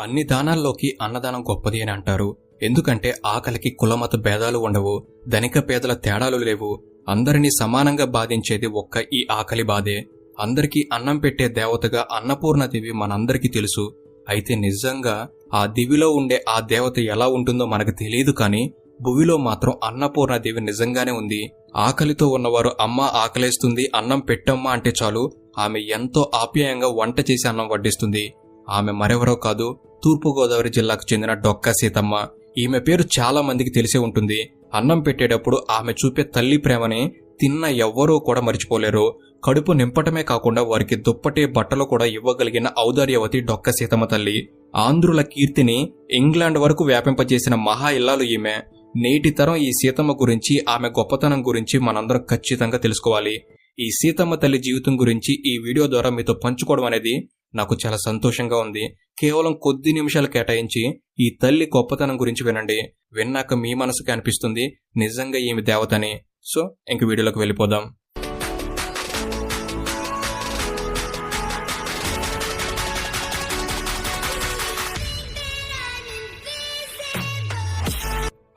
అన్ని దానాల్లోకి అన్నదానం గొప్పది అని అంటారు. ఎందుకంటే ఆకలికి కులమత భేదాలు ఉండవు ధనిక పేదల తేడాలు లేవు. అందరినీ సమానంగా బాధించేది ఒక్క ఈ ఆకలి బాధే. అందరికీ అన్నం పెట్టే దేవతగా అన్నపూర్ణదేవి మనందరికీ తెలుసు. అయితే నిజంగా ఆ దివిలో ఉండే ఆ దేవత ఎలా ఉంటుందో మనకు తెలియదు కానీ భువిలో మాత్రం అన్నపూర్ణదేవి నిజంగానే ఉంది. ఆకలితో ఉన్నవారు అమ్మ ఆకలేస్తుంది అన్నం పెట్టమ్మా అంటే చాలు. ఆమె ఎంతో ఆప్యాయంగా వంట చేసి అన్నం వడ్డిస్తుంది. ఆమె మరెవరో కాదు తూర్పుగోదావరి జిల్లాకు చెందిన డొక్కా సీతమ్మ. ఈమె పేరు చాలా మందికి తెలిసే ఉంటుంది. అన్నం పెట్టేటప్పుడు ఆమె చూపే తల్లి ప్రేమని తిన్న ఎవ్వరూ కూడా మర్చిపోలేరు. కడుపు నింపటమే కాకుండా వారికి దుప్పటి బట్టలు కూడా ఇవ్వగలిగిన ఔదార్యవతి డొక్క సీతమ్మ తల్లి. ఆంధ్రుల కీర్తిని ఇంగ్లాండ్ వరకు వ్యాపింపజేసిన మహా ఇల్లాలు ఈమె. నేటి తరం ఈ సీతమ్మ గురించి ఆమె గొప్పతనం గురించి మనందరం ఖచ్చితంగా తెలుసుకోవాలి. ఈ సీతమ్మ తల్లి జీవితం గురించి ఈ వీడియో ద్వారా మీతో పంచుకోవడం అనేది నాకు చాలా సంతోషంగా ఉంది. కేవలం కొద్ది నిమిషాలు కేటాయించి ఈ తల్లి గొప్పతనం గురించి వినండి. విన్నాక మీ మనసుకి అనిపిస్తుంది నిజంగా ఈమె దేవతని. సో ఇంక వీడియోలోకి వెళ్ళిపోదాం.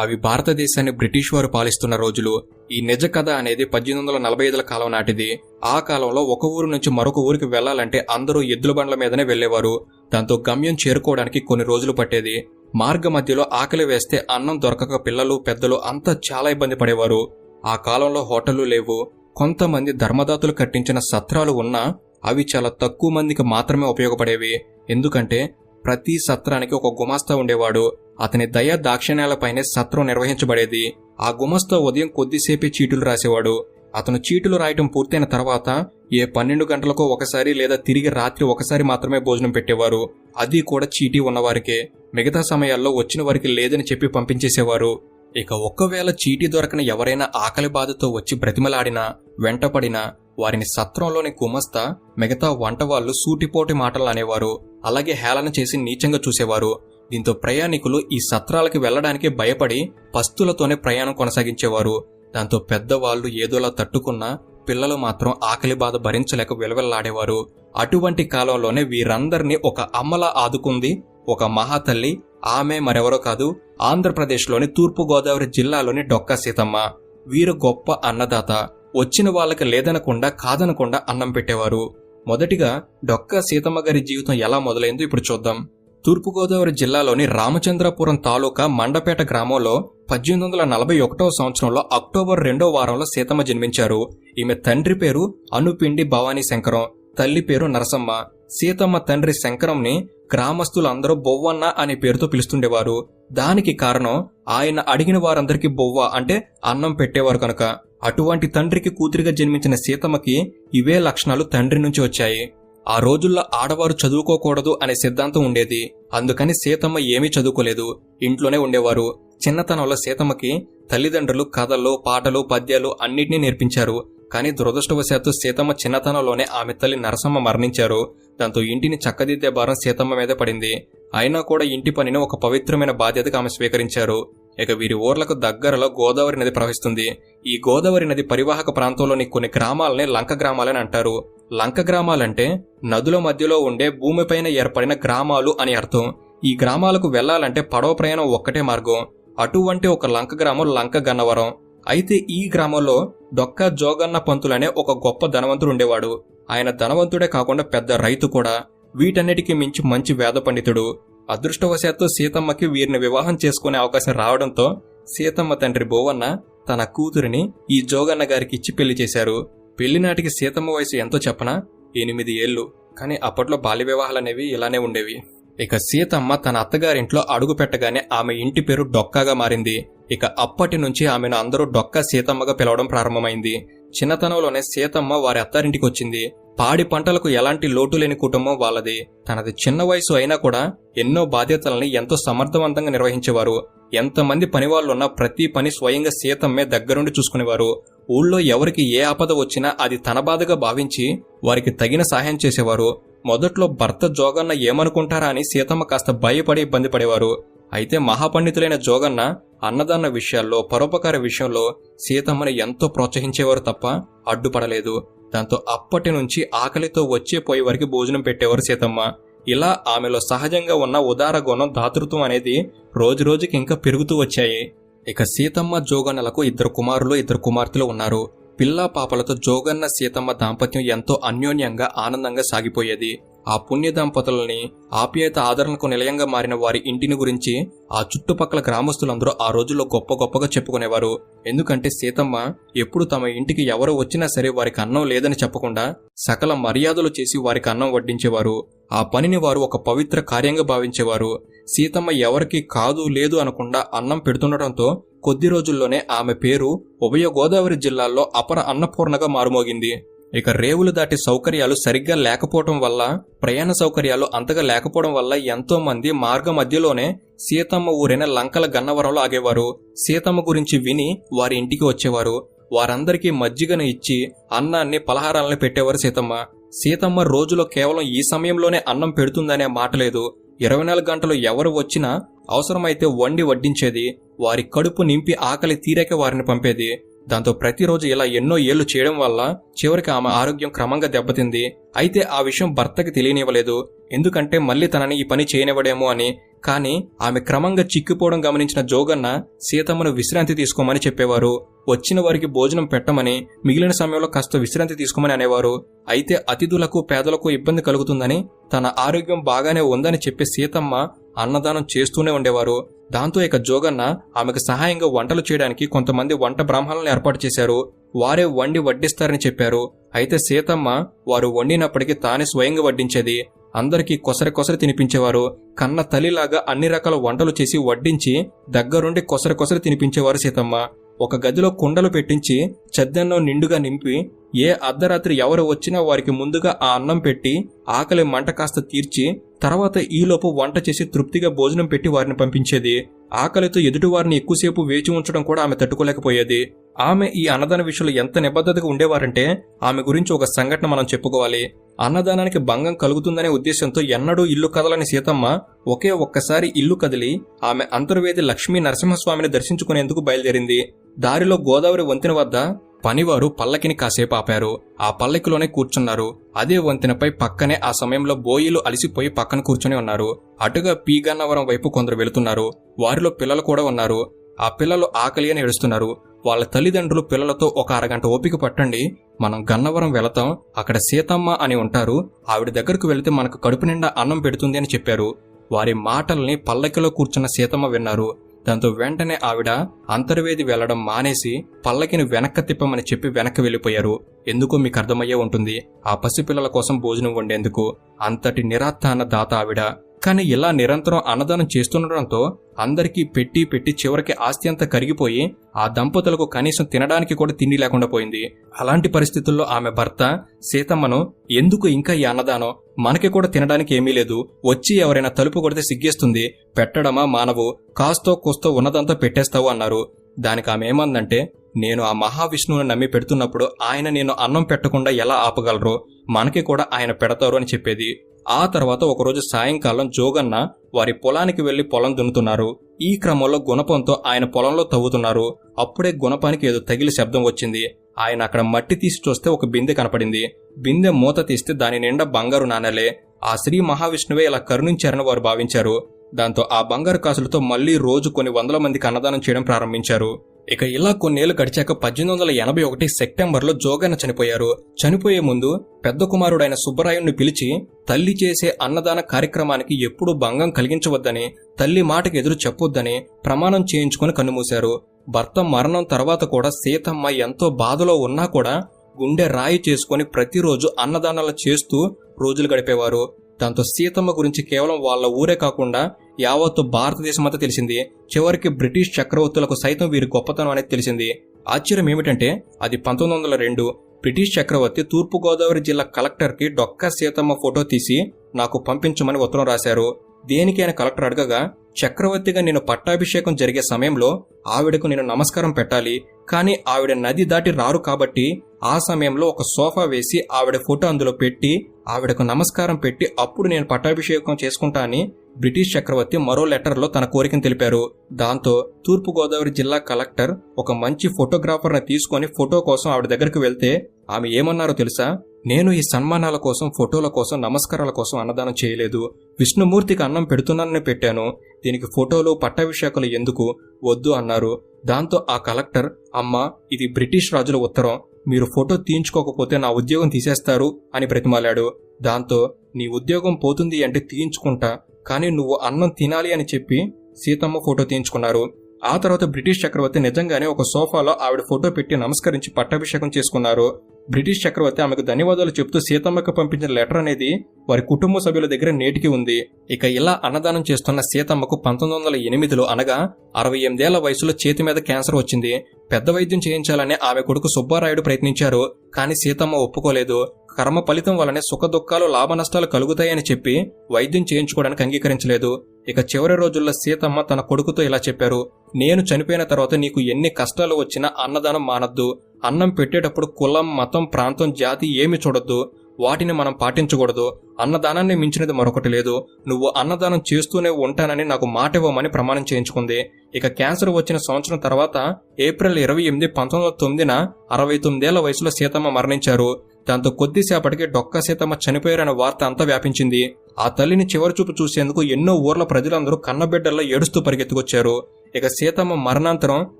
అవి భారతదేశాన్ని బ్రిటిష్ వారు పాలిస్తున్న రోజులు. ఈ నిజ కథ అనేది పద్దెనిమిది వందల నలభై ఐదుల కాలం నాటిది. ఆ కాలంలో ఒక ఊరు నుంచి మరొక ఊరికి వెళ్ళాలంటే అందరూ ఎద్దుల బండ్ల మీదనే వెళ్ళేవారు దాంతో గమ్యం చేరుకోవడానికి కొన్ని రోజులు పట్టేది. మార్గ మధ్యలో ఆకలి వేస్తే అన్నం దొరకక పిల్లలు పెద్దలు అంతా చాలా ఇబ్బంది పడేవారు. ఆ కాలంలో హోటళ్ళు లేవు. కొంతమంది ధర్మదాతలు కట్టించిన సత్రాలు ఉన్నా అవి చాలా తక్కువ మందికి మాత్రమే ఉపయోగపడేవి. ఎందుకంటే ప్రతి సత్రానికి ఒక గుమాస్తా ఉండేవాడు. అతని దయ దాక్షిణ్యాలపైనే సత్రం నిర్వహించబడేది. ఆ గుమస్తా ఉదయం కొద్దిసేపే చీటులు రాసేవాడు. అతను చీటులు రాయటం పూర్తయిన తర్వాత ఏ పన్నెండు గంటలకో ఒకసారి లేదా తిరిగి రాత్రి ఒకసారి మాత్రమే భోజనం పెట్టేవారు. అది కూడా చీటీ ఉన్నవారికే. మిగతా సమయాల్లో వచ్చిన వారికి లేదని చెప్పి పంపించేసేవారు. ఇక ఒక్కవేళ చీటీ దొరకని ఎవరైనా ఆకలి బాధతో వచ్చి బ్రతిమలాడినా వెంటపడినా వారిని సత్రంలోని గుమస్తా మిగతా వంట వాళ్ళు సూటిపోటి మాటలు అనేవారు. అలాగే హేళన చేసి నీచంగా చూసేవారు. దీంతో ప్రయాణికులు ఈ సత్రాలకి వెళ్ళడానికి భయపడి పస్తులతోనే ప్రయాణం కొనసాగించేవారు. దాంతో పెద్దవాళ్ళు ఏదోలా తట్టుకున్నా పిల్లలు మాత్రం ఆకలి బాధ భరించలేక విలవెల్లాడేవారు. అటువంటి కాలంలోనే వీరందరినీ ఒక అమ్మలా ఆదుకుంది ఒక మహాతల్లి ఆమె మరెవరో కాదు ఆంధ్రప్రదేశ్లోని తూర్పు గోదావరి జిల్లాలోని డొక్కా సీతమ్మ. వీరు గొప్ప అన్నదాత. వచ్చిన వాళ్ళకి లేదనకుండా కాదనకుండా అన్నం పెట్టేవారు. మొదటిగా డొక్కా సీతమ్మ గారి జీవితం ఎలా మొదలైందో ఇప్పుడు చూద్దాం. తూర్పుగోదావరి జిల్లాలోని రామచంద్రపురం తాలూకా మండపేట గ్రామంలో పద్దెనిమిది వందల నలభై ఒకటవ సంవత్సరంలో అక్టోబర్ రెండో వారంలో సీతమ్మ జన్మించారు. ఈమె తండ్రి పేరు అనుపిండి భవానీ శంకరం తల్లి పేరు నరసమ్మ. సీతమ్మ తండ్రి శంకరంని గ్రామస్తులందరూ బొవ్వన్న అనే పేరుతో పిలుస్తుండేవారు. దానికి కారణం ఆయన అడిగిన వారందరికీ బొవ్వ అంటే అన్నం పెట్టేవారు కనుక. అటువంటి తండ్రికి కూతురిగా జన్మించిన సీతమ్మకి ఇవే లక్షణాలు తండ్రి నుంచి వచ్చాయి. ఆ రోజుల్లో ఆడవారు చదువుకోకూడదు అనే సిద్ధాంతం ఉండేది. అందుకని సీతమ్మ ఏమీ చదువుకోలేదు. ఇంట్లోనే ఉండేవారు. చిన్నతనంలో సీతమ్మకి తల్లిదండ్రులు కథలు పాటలు పద్యాలు అన్నిటినీ నేర్పించారు. కానీ దురదృష్టవశాత్తు సీతమ్మ చిన్నతనంలోనే ఆమె తల్లి నరసమ్మ మరణించారు. దాంతో ఇంటిని చక్కదిద్దే భారం సీతమ్మ మీద పడింది. అయినా కూడా ఇంటి పనిని ఒక పవిత్రమైన బాధ్యతగా ఆమె స్వీకరించారు. ఇక వీరి ఊర్లకు దగ్గరలో గోదావరి నది ప్రవహిస్తుంది. ఈ గోదావరి నది పరివాహక ప్రాంతంలోని కొన్ని గ్రామాలని లంక గ్రామాలని అంటారు. లంక గ్రామాలంటే నదుల మధ్యలో ఉండే భూమిపైన ఏర్పడిన గ్రామాలు అని అర్థం. ఈ గ్రామాలకు వెళ్ళాలంటే పడవ ప్రయాణం ఒక్కటే మార్గం. అటువంటి ఒక లంక గ్రామం లంక గన్నవరం. అయితే ఈ గ్రామంలో డొక్క జోగన్న పంతులనే ఒక గొప్ప ధనవంతుడు ఉండేవాడు. ఆయన ధనవంతుడే కాకుండా పెద్ద రైతు కూడా. వీటన్నిటికీ మించి మంచి వేద పండితుడు. అదృష్టవశాత్తు సీతమ్మకి వీరిని వివాహం చేసుకునే అవకాశం రావడంతో సీతమ్మ తండ్రి బోవన్న తన కూతురిని ఈ జోగన్న గారికి ఇచ్చి పెళ్ళి చేశారు. పెళ్ళినాటికి సీతమ్మ వయసు ఎంతో చెప్పనా? ఎనిమిది ఏళ్ళు. కానీ అప్పట్లో బాల్య వివాహాలనేవి ఇలానే ఉండేవి. ఇక సీతమ్మ తన అత్తగారింట్లో అడుగు పెట్టగానే ఆమె ఇంటి పేరు డొక్కాగా మారింది. ఇక అప్పటి నుంచి ఆమెను అందరూ డొక్కా సీతమ్మగా పిలవడం ప్రారంభమైంది. చిన్నతనంలోనే సీతమ్మ వారి అత్తారింటికి వచ్చింది. పాడి పంటలకు ఎలాంటి లోటు లేని కుటుంబం వాళ్ళది. తనది చిన్న వయసు అయినా కూడా ఎన్నో బాధ్యతల్ని ఎంతో సమర్థవంతంగా నిర్వహించేవారు. ఎంతమంది పనివాళ్ళున్నా ప్రతి పని స్వయంగా సీతమ్మే దగ్గరుండి చూసుకునేవారు. ఊళ్ళో ఎవరికి ఏ ఆపద వచ్చినా అది తన బాధగా భావించి వారికి తగిన సహాయం చేసేవారు. మొదట్లో భర్త జోగన్న ఏమనుకుంటారా అని సీతమ్మ కాస్త భయపడి ఇబ్బంది పడేవారు. అయితే మహాపండితులైన జోగన్న అన్నదాన విషయాల్లో పరోపకార విషయంలో సీతమ్మని ఎంతో ప్రోత్సహించేవారు తప్ప అడ్డుపడలేదు. దాంతో అప్పటి నుంచి ఆకలితో వచ్చే పోయే భోజనం పెట్టేవారు సీతమ్మ. ఇలా ఆమెలో సహజంగా ఉన్న ఉదార గుణం దాతృత్వం అనేది రోజురోజుకి ఇంకా పెరుగుతూ వచ్చాయి. ఇక సీతమ్మ జోగన్నలకు ఇద్దరు కుమారులు ఇద్దరు కుమార్తెలు ఉన్నారు. పిల్లా పాపలతో జోగన్న సీతమ్మ దాంపత్యం ఎంతో అన్యోన్యంగా ఆనందంగా సాగిపోయేది. ఆ పుణ్య దంపతులని ఆప్యాయత ఆదరణకు నిలయంగా మారిన వారి ఇంటిని గురించి ఆ చుట్టుపక్కల గ్రామస్తులందరూ ఆ రోజుల్లో గొప్ప గొప్పగా చెప్పుకునేవారు. ఎందుకంటే సీతమ్మ ఎప్పుడు తమ ఇంటికి ఎవరు వచ్చినా సరే వారికి అన్నం లేదని చెప్పకుండా సకల మర్యాదలు చేసి వారికి అన్నం వడ్డించేవారు. ఆ పనిని వారు ఒక పవిత్ర కార్యంగా భావించేవారు. సీతమ్మ ఎవరికి కాదు లేదు అనకుండా అన్నం పెడుతుండటంతో కొద్ది రోజుల్లోనే ఆమె పేరు ఉభయ గోదావరి జిల్లాల్లో అపర అన్నపూర్ణగా మారుమోగింది. ఇక రేవులు దాటి సౌకర్యాలు సరిగ్గా లేకపోవడం వల్ల ప్రయాణ సౌకర్యాలు అంతగా లేకపోవడం వల్ల ఎంతో మంది మార్గ మధ్యలోనే సీతమ్మ ఊరైన లంకల గన్నవరంలో ఆగేవారు. సీతమ్మ గురించి విని వారి ఇంటికి వచ్చేవారు. వారందరికీ మజ్జిగను ఇచ్చి అన్నాన్ని పలహారాలను పెట్టేవారు సీతమ్మ. సీతమ్మ రోజులో కేవలం ఈ సమయంలోనే అన్నం పెడుతుందనే మాట లేదు. ఇరవై నాలుగు గంటలు ఎవరు వచ్చినా అవసరమైతే వండి వడ్డించేది. వారి కడుపు నింపి ఆకలి తీరాక వారిని పంపేది. దాంతో ప్రతిరోజు ఇలా ఎన్నో ఏళ్ళు చేయడం వల్ల చివరికి ఆమె ఆరోగ్యం క్రమంగా దెబ్బతింది. అయితే ఆ విషయం భర్తకి తెలియనివ్వలేదు. ఎందుకంటే మళ్ళీ తనని ఈ పని చేయనివ్వడేమో అని. కానీ ఆమె క్రమంగా చిక్కిపోవడం గమనించిన జోగన్న సీతమ్మను విశ్రాంతి తీసుకోమని చెప్పేవారు. వచ్చిన వారికి భోజనం పెట్టమని మిగిలిన సమయంలో కాస్త విశ్రాంతి తీసుకోమని అనేవారు. అయితే అతిథులకు పేదలకు ఇబ్బంది కలుగుతుందని తన ఆరోగ్యం బాగానే ఉందని చెప్పి సీతమ్మ అన్నదానం చేస్తూనే ఉండేవారు. దాంతో ఇక జోగన్న ఆమెకు సహాయంగా వంటలు చేయడానికి కొంతమంది వంట బ్రాహ్మణులను ఏర్పాటు చేశారు. వారే వండి వడ్డిస్తారని చెప్పారు. అయితే సీతమ్మ వారు వండినప్పటికీ తానే స్వయంగా వడ్డించేది. అందరికీ కొసరి కొసరి తినిపించేవారు. కన్న తల్లిలాగా అన్ని రకాల వంటలు చేసి వడ్డించి దగ్గరుండి కొసరి కొసరి తినిపించేవారు సీతమ్మ. ఒక గదిలో కుండలు పెట్టించి చెద్దెన్నం నిండుగా నింపి ఏ అర్ధరాత్రి ఎవరు వచ్చినా వారికి ముందుగా ఆ అన్నం పెట్టి ఆకలి మంట కాస్త తీర్చి తర్వాత ఈలోపు వంట చేసి తృప్తిగా భోజనం పెట్టి వారిని పంపించేది. ఆకలితో ఎదుటివారిని ఎక్కువసేపు వేచి ఉంచడం కూడా ఆమె తట్టుకోలేకపోయేది. ఆమె ఈ అన్నదాన విషయంలో ఎంత నిబద్ధతగా ఉండేవారంటే ఆమె గురించి ఒక సంఘటన మనం చెప్పుకోవాలి. అన్నదానానికి భంగం కలుగుతుందనే ఉద్దేశంతో ఎన్నడూ ఇల్లు కదలని సీతమ్మ ఒకే ఒక్కసారి ఇల్లు కదిలి ఆమె అంతర్వేది లక్ష్మీ నరసింహస్వామిని దర్శించుకునేందుకు బయలుదేరింది. దారిలో గోదావరి వంతెన వద్ద పనివారు పల్లకిని కాసేపు ఆపారు. ఆ పల్లకిలోనే కూర్చున్నారు. అదే వంతెనపై పక్కనే ఆ సమయంలో బోయిలు అలిసిపోయి పక్కన కూర్చొని ఉన్నారు. అటుగా పీగన్నవరం వైపు కొందరు వెళుతున్నారు. వారిలో పిల్లలు కూడా ఉన్నారు. ఆ పిల్లలు ఆకలి అని ఏడుస్తున్నారు. వాళ్ళ తల్లిదండ్రులు పిల్లలతో ఒక అరగంట ఓపిక పట్టండి. మనం గన్నవరం వెళతాం. అక్కడ సీతమ్మ అని ఉంటారు. ఆవిడ దగ్గరకు వెళితే మనకు కడుపు నిండా అన్నం పెడుతుంది అని చెప్పారు. వారి మాటల్ని పల్లకిలో కూర్చున్న సీతమ్మ విన్నారు. దాంతో వెంటనే ఆవిడ అంతర్వేది వెళ్ళడం మానేసి పల్లకిని వెనక్కి తిప్పమని చెప్పి వెనక్కి వెళ్ళిపోయారు ఎందుకో మీకు అర్థమయ్యే ఉంటుంది. ఆ పసిపిల్లల కోసం భోజనం వండేందుకు అంతటి నిరాత్థాన దాత ఆవిడ కానీ ఇలా నిరంతరం అన్నదానం చేస్తుండటంతో అందరికీ పెట్టి పెట్టి చివరికి ఆస్తి అంతా కరిగిపోయి ఆ దంపతులకు కనీసం తినడానికి కూడా తిండి లేకుండా పోయింది. అలాంటి పరిస్థితుల్లో ఆమె భర్త సీతమ్మను ఎందుకు ఇంకా ఈ అన్నదానం? మనకి కూడా తినడానికి ఏమీ లేదు. వచ్చి ఎవరైనా తలుపు కొడితే సిగ్గేస్తుంది. పెట్టడమా మానవు? కాస్తో కూస్తో ఉన్నదంతా పెట్టేస్తావు అన్నారు. దానికి ఆమె ఏమందంటే నేను ఆ మహావిష్ణువుని నమ్మి పెడుతున్నప్పుడు ఆయన నేను అన్నం పెట్టకుండా ఎలా ఆపగలరు మనకి కూడా ఆయన పెడతారు అని చెప్పేది. ఆ తర్వాత ఒకరోజు సాయంకాలం జోగన్న వారి పొలానికి వెళ్ళి పొలం దున్నుతున్నారు. ఈ క్రమంలో గుణపంతో ఆయన పొలంలో తవ్వుతున్నారు. అప్పుడే గుణపానికి ఏదో తగిలి శబ్దం వచ్చింది. ఆయన అక్కడ మట్టి తీసి చూస్తే ఒక బిందె కనపడింది. బిందె మూత తీస్తే దాని నిండా బంగారు నాణేలే. ఆ శ్రీ మహావిష్ణువే ఇలా కరుణించారని వారు భావించారు. దాంతో ఆ బంగారు కాసులతో మళ్ళీ రోజు కొన్ని వందల మందికి అన్నదానం చేయడం ప్రారంభించారు. ఇక ఇలా కొన్నేళ్ళు గడిచాక పద్దెనిమిది వందల ఎనభై ఒకటి సెప్టెంబర్లో జోగన్న చనిపోయారు. చనిపోయే ముందు పెద్ద కుమారుడైన సుబ్బరాయుణ్ణి పిలిచి తల్లి చేసే అన్నదాన కార్యక్రమానికి ఎప్పుడూ భంగం కలిగించవద్దని తల్లి మాటకు ఎదురు చెప్పొద్దని ప్రమాణం చేయించుకుని కన్నుమూశారు. భర్త మరణం తర్వాత కూడా సీతమ్మ ఎంతో బాధలో ఉన్నా కూడా గుండె రాయి చేసుకుని ప్రతిరోజు అన్నదానాలు చేస్తూ రోజులు గడిపేవారు. దాంతో సీతమ్మ గురించి కేవలం వాళ్ళ ఊరే కాకుండా యావత్తు భారతదేశమంతా తెలిసింది. చివరికి బ్రిటిష్ చక్రవర్తులకు సైతం వీరి గొప్పతనం అనేది తెలిసింది. ఆశ్చర్యం ఏమిటంటే అది పంతొమ్మిది వందల రెండు బ్రిటిష్ చక్రవర్తి తూర్పుగోదావరి జిల్లా కలెక్టర్కి డొక్క సీతమ్మ ఫోటో తీసి నాకు పంపించమని ఉత్తరం రాశారు. దేనికి ఆయన కలెక్టర్ అడగగా చక్రవర్తిగా నేను పట్టాభిషేకం జరిగే సమయంలో ఆవిడకు నేను నమస్కారం పెట్టాలి. కానీ ఆవిడ నది దాటి రారు కాబట్టి ఆ సమయంలో ఒక సోఫా వేసి ఆవిడ ఫోటో అందులో పెట్టి ఆవిడకు నమస్కారం పెట్టి అప్పుడు నేను పట్టాభిషేకం చేసుకుంటా అని బ్రిటిష్ చక్రవర్తి మరో లెటర్లో తన కోరికను తెలిపారు. దాంతో తూర్పుగోదావరి జిల్లా కలెక్టర్ ఒక మంచి ఫోటోగ్రాఫర్ని తీసుకొని ఫోటో కోసం ఆవిడ దగ్గరకు వెళ్తే ఆమె ఏమన్నారో తెలుసా? నేను ఈ సన్మానాల కోసం ఫోటోల కోసం నమస్కారాల కోసం అన్నదానం చేయలేదు. విష్ణుమూర్తికి అన్నం పెడుతున్నానని పెట్టాను. దీనికి ఫోటోలు పట్టాభిషేకాలు ఎందుకు? వద్దు అన్నారు. దాంతో ఆ కలెక్టర్ అమ్మ ఇది బ్రిటిష్ రాజుల ఉత్తరం. మీరు ఫోటో తీయించుకోకపోతే నా ఉద్యోగం తీసేస్తారు అని ప్రతిమాలాడు. దాంతో నీ ఉద్యోగం పోతుంది అంటే తీయించుకుంటా. కానీ నువ్వు అన్నం తినాలి అని చెప్పి సీతమ్మ ఫోటో తీయించుకున్నారు. ఆ తర్వాత బ్రిటిష్ చక్రవర్తి నిజంగానే ఒక సోఫాలో ఆవిడ ఫోటో పెట్టి నమస్కరించి పట్టాభిషేకం చేసుకున్నారు. బ్రిటిష్ చక్రవర్తి ఆమెకు ధన్యవాదాలు చెప్తూ సీతమ్మకు పంపించిన లెటర్ అనేది వారి కుటుంబ సభ్యుల దగ్గర నేటికి ఉంది. ఇక ఇలా అన్నదానం చేస్తున్న సీతమ్మకు పంతొమ్మిది వందల ఎనిమిదిలో అనగా అరవై ఎనిమిదేళ్ళ వయసులో చేతి మీద క్యాన్సర్ వచ్చింది. పెద్ద వైద్యం చేయించాలని ఆమె కొడుకు సుబ్బారాయుడు ప్రయత్నించారు. కానీ సీతమ్మ ఒప్పుకోలేదు. కర్మ ఫలితం వలనే సుఖ దుఃఖాలు లాభ నష్టాలు కలుగుతాయని చెప్పి వైద్యం చేయించుకోవడానికి అంగీకరించలేదు. ఇక చివరి రోజుల్లో సీతమ్మ తన కొడుకుతో ఇలా చెప్పారు. నేను చనిపోయిన తర్వాత నీకు ఎన్ని కష్టాలు వచ్చినా అన్నదానం మానద్దు. అన్నం పెట్టేటప్పుడు కులం మతం ప్రాంతం జాతి ఏమి చూడొద్దు. వాటిని మనం పాటించకూడదు. అన్నదానాన్ని మించినది మరొకటి లేదు. నువ్వు అన్నదానం చేస్తూనే ఉంటానని నాకు మాట ఇవ్వమని ప్రమాణం చేయించుకుంది. ఇక క్యాన్సర్ వచ్చిన సంవత్సరం తర్వాత ఏప్రిల్ ఇరవై ఎనిమిది పంతొమ్మిది వందల తొమ్మిదిన అరవై తొమ్మిదేళ్ళ వయసులో సీతమ్మ మరణించారు. దాంతో కొద్దిసేపటికి డొక్క సీతమ్మ చనిపోయారనే వార్త అంతా వ్యాపించింది. ఆ తల్లిని చివరి చూపు చూసేందుకు ఎన్నో ఊర్ల ప్రజలందరూ కన్నబిడ్డల్లో ఏడుస్తూ పరిగెత్తుకొచ్చారు. ఇక సీతమ్మ మరణాంతరం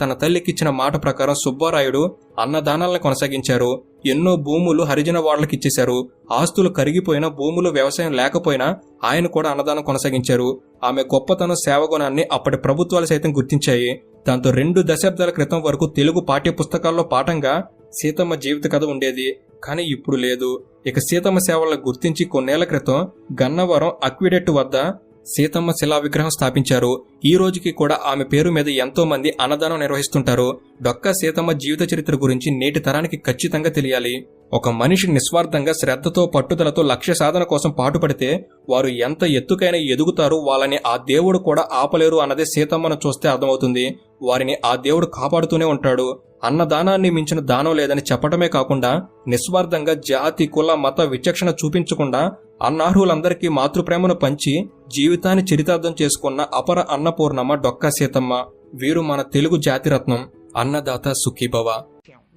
తన తల్లికిచ్చిన మాట ప్రకారం సుబ్బారాయుడు అన్నదానాలను కొనసాగించారు. ఎన్నో భూములు హరిజన వాళ్ళకు ఇచ్చేశారు ఆస్తులు కరిగిపోయినా భూములు వ్యవసాయం లేకపోయినా ఆయన కూడా అన్నదానం కొనసాగించారు. ఆమె గొప్పతనం సేవగుణాన్ని అప్పటి ప్రభుత్వాలు సైతం గుర్తించాయి. దాంతో రెండు దశాబ్దాల క్రితం వరకు తెలుగు పాఠ్య పుస్తకాల్లో పాఠంగా సీతమ్మ జీవిత కథ ఉండేది కానీ ఇప్పుడు లేదు. ఇక సీతమ్మ సేవలను గుర్తించి కొన్నేళ్ళ క్రితం గన్నవరం అక్విడెట్ వద్ద సీతమ్మ శిలా విగ్రహం స్థాపించారు. ఈ రోజుకి కూడా ఆమె పేరు మీద ఎంతో మంది అన్నదానం నిర్వహిస్తుంటారు. డొక్కా సీతమ్మ జీవిత చరిత్ర గురించి నేటి తరానికి ఖచ్చితంగా తెలియాలి. ఒక మనిషి నిస్వార్థంగా శ్రద్ధతో పట్టుదలతో లక్ష్య సాధన కోసం పాటుపడితే వారు ఎంత ఎత్తుకైనా ఎదుగుతారు వాళ్ళని ఆ దేవుడు కూడా ఆపలేరు అన్నదే సీతమ్మను చూస్తే అర్థమవుతుంది. వారిని ఆ దేవుడు కాపాడుతూనే ఉంటాడు. అన్నదానాన్ని మించిన దానం లేదని చెప్పటమే కాకుండా నిస్వార్థంగా జాతి కుల మత విచక్షణ చూపించకుండా అన్నార్హులందరికీ మాతృప్రేమను పంచి జీవితాన్ని చరితార్థం చేసుకున్న అపర అన్న అన్నపూర్ణమ్మ డొక్కా సీతమ్మ వీరు మన తెలుగు జాతిరత్నం అన్నదాత సుఖీభవ.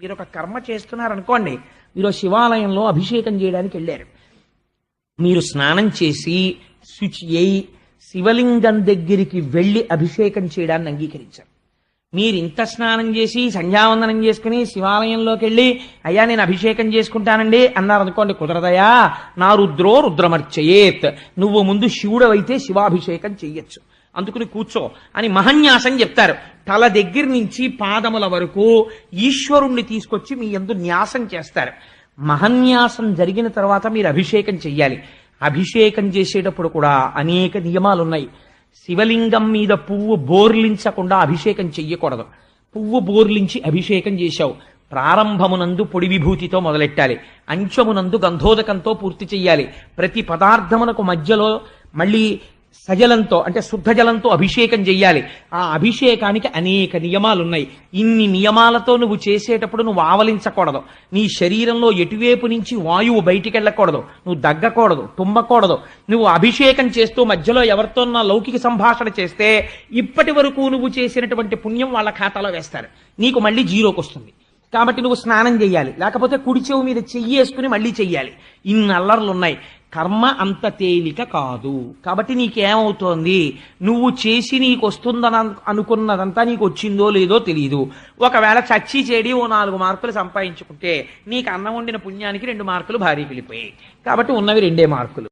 మీరు ఒక కర్మ చేస్తున్నారనుకోండి మీరు శివాలయంలో అభిషేకం చేయడానికి వెళ్ళారు. మీరు స్నానం చేసి శుచి అయి శివలింగం దగ్గరికి వెళ్ళి అభిషేకం చేయడాన్ని అంగీకరించారు. మీరు ఇంత స్నానం చేసి సంధ్యావందనం చేసుకుని శివాలయంలోకి వెళ్ళి అయ్యా నేను అభిషేకం చేసుకుంటానండి అన్నారు అనుకోండి కుదరదయా? నా రుద్రో రుద్రమర్చయేత్. నువ్వు ముందు శివుడవైతే శివాభిషేకం చెయ్యొచ్చు. అందుకుని కూర్చో అని మహన్యాసం చెప్తారు. తల దగ్గర నుంచి పాదముల వరకు ఈశ్వరుణ్ణి తీసుకొచ్చి మీ ఎందు న్యాసం చేస్తారు. మహన్యాసం జరిగిన తర్వాత మీరు అభిషేకం చెయ్యాలి. అభిషేకం చేసేటప్పుడు కూడా అనేక నియమాలు ఉన్నాయి శివలింగం మీద పువ్వు బోర్లించకుండా అభిషేకం చెయ్యకూడదు. పువ్వు బోర్లించి అభిషేకం చేశావు. ప్రారంభమునందు పొడి విభూతితో మొదలెట్టాలి. అంచమునందు గంధోదకంతో పూర్తి చెయ్యాలి. ప్రతి పదార్థమునకు మధ్యలో మళ్ళీ సజలంతో అంటే శుద్ధ జలంతో అభిషేకం చెయ్యాలి. ఆ అభిషేకానికి అనేక నియమాలు ఉన్నాయి ఇన్ని నియమాలతో నువ్వు చేసేటప్పుడు నువ్వు ఆవలించకూడదు. నీ శరీరంలో ఎటువైపు నుంచి వాయువు బయటికి వెళ్ళకూడదు నువ్వు దగ్గకూడదు తుమ్మకూడదు. నువ్వు అభిషేకం చేస్తూ మధ్యలో ఎవరితోన్నా లౌకిక సంభాషణ చేస్తే ఇప్పటి వరకు నువ్వు చేసినటువంటి పుణ్యం వాళ్ళ ఖాతాలో వేస్తారు. నీకు మళ్ళీ జీరోకి వస్తుంది. కాబట్టి నువ్వు స్నానం చేయాలి లేకపోతే కుడి చెవు మీద చెయ్యి వేసుకుని మళ్ళీ చెయ్యాలి. ఇన్ని అల్లర్లు ఉన్నాయి కర్మ అంత తేలిక కాదు. కాబట్టి నీకేమవుతోంది? నువ్వు చేసి నీకు వస్తుందని అనుకున్నదంతా నీకు వచ్చిందో లేదో తెలియదు ఒకవేళ చచ్చి చెడి ఓ నాలుగు మార్కులు సంపాదించుకుంటే నీకు అన్నం వండిన పుణ్యానికి రెండు మార్కులు భారీ వెళ్ళిపోయాయి కాబట్టి ఉన్నవి రెండే మార్కులు.